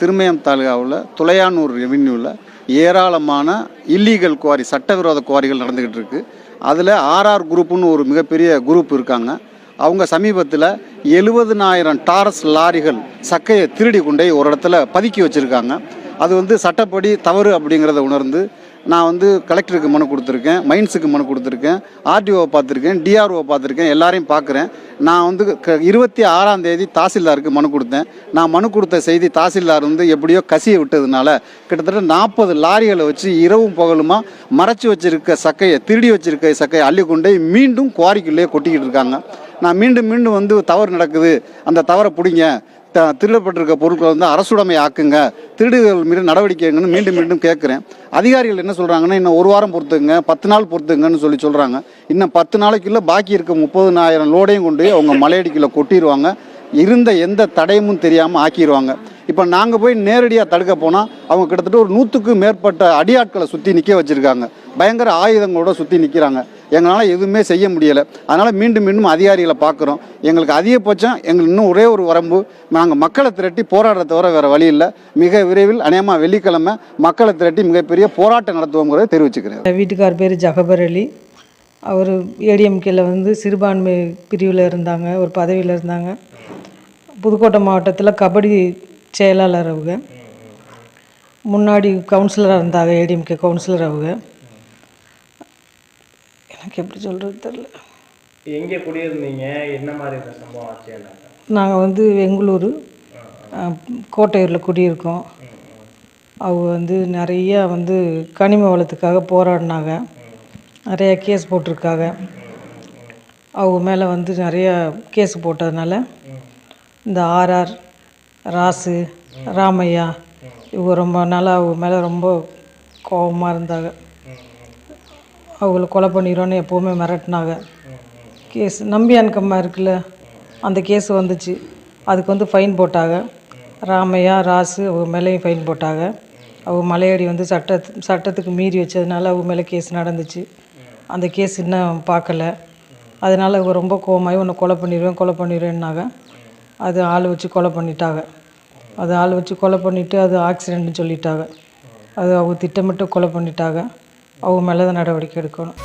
திருமயம் தாலுகாவில் துளையானூர் ரெவின்யூவில் ஏராளமான illegal quarry சட்டவிரோத குவாரிகள் நடந்துக்கிட்டு இருக்குது அதில் ஆர்ஆர் குரூப்புன்னு ஒரு மிகப்பெரிய குரூப் இருக்காங்க. அவங்க சமீபத்தில் எழுபதுனாயிரம் டாரஸ் லாரிகள் சக்கையை திருடி கொண்டே ஒரு இடத்துல பதுக்கி வச்சுருக்காங்க. அது வந்து சட்டப்படி தவறு அப்படிங்கிறத உணர்ந்து நான் வந்து கலெக்டருக்கு மனு கொடுத்துருக்கேன் மைன்ஸுக்கு மனு கொடுத்துருக்கேன் ஆர்டிஓவை பார்த்துருக்கேன் டிஆர்ஓ பார்த்துருக்கேன் எல்லாரையும் பார்க்குறேன். நான் வந்து க இருபத்தி ஆறாம் தேதி தாசில்தாருக்கு மனு கொடுத்தேன். நான் மனு கொடுத்த செய்தி தாசில்தார் வந்து எப்படியோ கசியை விட்டதுனால கிட்டத்தட்ட நாற்பது லாரிகளை வச்சு இரவும் பகலுமா மறைச்சி வச்சுருக்க சக்கையை திருடி வச்சுருக்க சக்கையை அள்ளி கொண்டே மீண்டும் குவாரிக்குள்ளேயே கொட்டிக்கிட்டு இருக்காங்க. நான் மீண்டும் மீண்டும் வந்து தவறு நடக்குது. அந்த தவறை பிடிங்க. த- திருடப்பட்டிருக்க பொருட்களை வந்து அரசுடைமை ஆக்குங்க. திருடுகள் மீது நடவடிக்கைங்கன்னு மீண்டும் மீண்டும் கேட்குறேன் அதிகாரிகள் என்ன சொல்கிறாங்கன்னா இன்னும் ஒரு வாரம் பொறுத்துங்க பத்து நாள் பொறுத்துங்கன்னு சொல்லி சொல்கிறாங்க இன்னும் பத்து நாளைக்குள்ளே பாக்கி இருக்க முப்பதுனாயிரம் லோடையும் கொண்டு அவங்க மலையடிக்குள்ளே கொட்டிடுவாங்க இருந்த எந்த தடையமும் தெரியாமல் ஆக்கிடுவாங்க இப்போ நாங்கள் போய் நேரடியாக தடுக்க போனால் அவங்க கிட்டத்தட்ட ஒரு நூற்றுக்கு மேற்பட்ட அடியாட்களை சுற்றி நிற்க வச்சுருக்காங்க. பயங்கர ஆயுதங்களோட சுற்றி நிற்கிறாங்க எங்களால் எதுவுமே செய்ய முடியலை. அதனால் மீண்டும் மீண்டும் அதிகாரிகளை பார்க்குறோம் எங்களுக்கு அதிகபட்சம் எங்களுக்கு இன்னும் ஒரே ஒரு வரம்பு நாங்கள் மக்களை திரட்டி போராடுறத தவிர வேறு வழி இல்லை. மிக விரைவில் அநேகமாக வெள்ளிக்கிழமை மக்களை திரட்டி மிகப்பெரிய போராட்டம் நடத்துவோங்கிறத தெரிவிச்சுக்கிறேன். வீட்டுக்கார் பேர் ஜகபர் அலி. அவர் ஏடிஎம்கேல வந்து சிறுபான்மை பிரிவில் இருந்தாங்க ஒரு பதவியில் இருந்தாங்க. புதுக்கோட்டை மாவட்டத்தில் கபடி செயலாளர் அவங்க. முன்னாடி கவுன்சிலராக இருந்தாங்க ஏடிஎம்கே கவுன்சிலர் அவங்க. எனக்கு எப்படி சொல்கிறது தெரில எங்கே குடியிருந்தீங்க? என்ன மாதிரி சம்பவம் ஆச்சு நாங்கள் வந்து எங்களூர் கோட்டையூரில் குடியிருக்கோம். அவங்க வந்து நிறைய வந்து கனிம வளத்துக்காக போராடினாங்க. நிறைய கேஸ் போட்டிருக்காங்க. அவங்க மேலே வந்து நிறைய கேஸ் போட்டதுனால இந்த ஆர்ஆர் ராசு ராமையா இவங்க ரொம்ப நாளாக அவங்க மேலே ரொம்ப கோபமாக இருந்தாங்க. அவங்கள கொலை பண்ணிடுறோன்னு எப்போவுமே மிரட்டினாங்க. கேஸ் நம்பி அன்கம்மா இருக்குல்ல அந்த கேஸ் வந்துச்சு. அதுக்கு வந்து ஃபைன் போட்டாங்க. ராமையா ராசு அவங்க மேலேயும் ஃபைன் போட்டாங்க. அவங்க மலையடி வந்து சட்ட சட்டத்துக்கு மீறி வச்சதுனால அவங்க மேலே கேஸ் நடந்துச்சு. அந்த கேஸ் இன்னும் பார்க்கல. அதனால் அவங்க ரொம்ப கோவமாகி உன்னை கொலை பண்ணிடுவேன் கொலை பண்ணிடுவேன்னாங்க. அது ஆள் வச்சு கொலை பண்ணிட்டாங்க. அது ஆள் வச்சு கொலை பண்ணிவிட்டு அது ஆக்சிடென்ட்னு சொல்லிட்டாங்க. அது அவங்க திட்டமிட்டு கொலை பண்ணிட்டாங்க. அவங்க மேலே தான் நடவடிக்கை எடுக்கணும்.